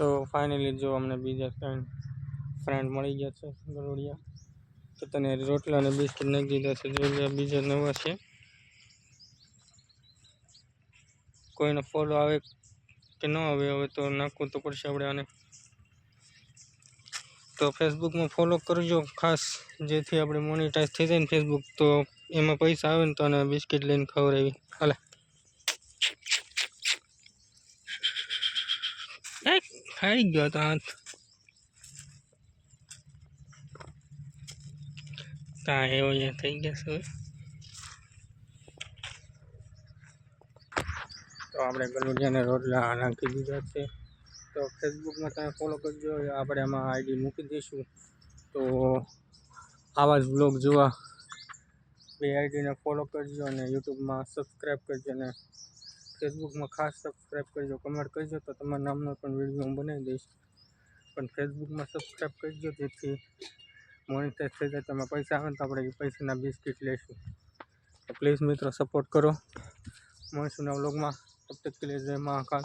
તો ફાઇનલી જો અમને બીજા ફ્રેન્ડ ફ્રેન્ડ મળી ગયા છે ગરોડિયા તો તને રોટલા અને બિસ્કિટ નાખી દીધા છે. જો કે બીજા નવા છે. કોઈનો ફોલો આવે કે ન આવે, હવે તો નાખવું તો પડશે આપણે આને. તો ફેસબુકમાં ફોલો કરજો, ખાસ જેથી આપણે મોનિટાઈઝ થઈ જાય ને ફેસબુક તો એમાં પૈસા આવે ને તો આને બિસ્કિટ લઈને ખવડાવી. હાલે એ ખાઈ ગયો તો હાથ કાંઈ એવો થઈ ગયા છે તો આપણે ગલુડિયાને રોટલા નાખી દીધા છે. તો ફેસબુકમાં તમે ફોલો કરજો. આપણે એમાં આઈડી મૂકી દઈશું. તો આવા જ બ્લોગ જોવા. બે આઈડીને ફોલો કરજો અને યુટ્યુબમાં સબસ્ક્રાઈબ કરજો અને ફેસબુકમાં ખાસ સબસ્ક્રાઈબ કરજો કમેન્ટ કરજો, તો તમારા નામનો પણ વીડિયો હું બનાવી દઈશ. પણ ફેસબુકમાં સબસ્ક્રાઈબ કરજો, જેથી મોનિટાઈઝ થઈ જાય તમે પૈસા આવે તો આપણે એ પૈસાના બિસ્કિટ લઈશું તો પ્લીઝ મિત્રો સપોર્ટ કરો. મળીશું નવલોગમાં વ્લોગમાં તબ તક કે જય મહાકાલ.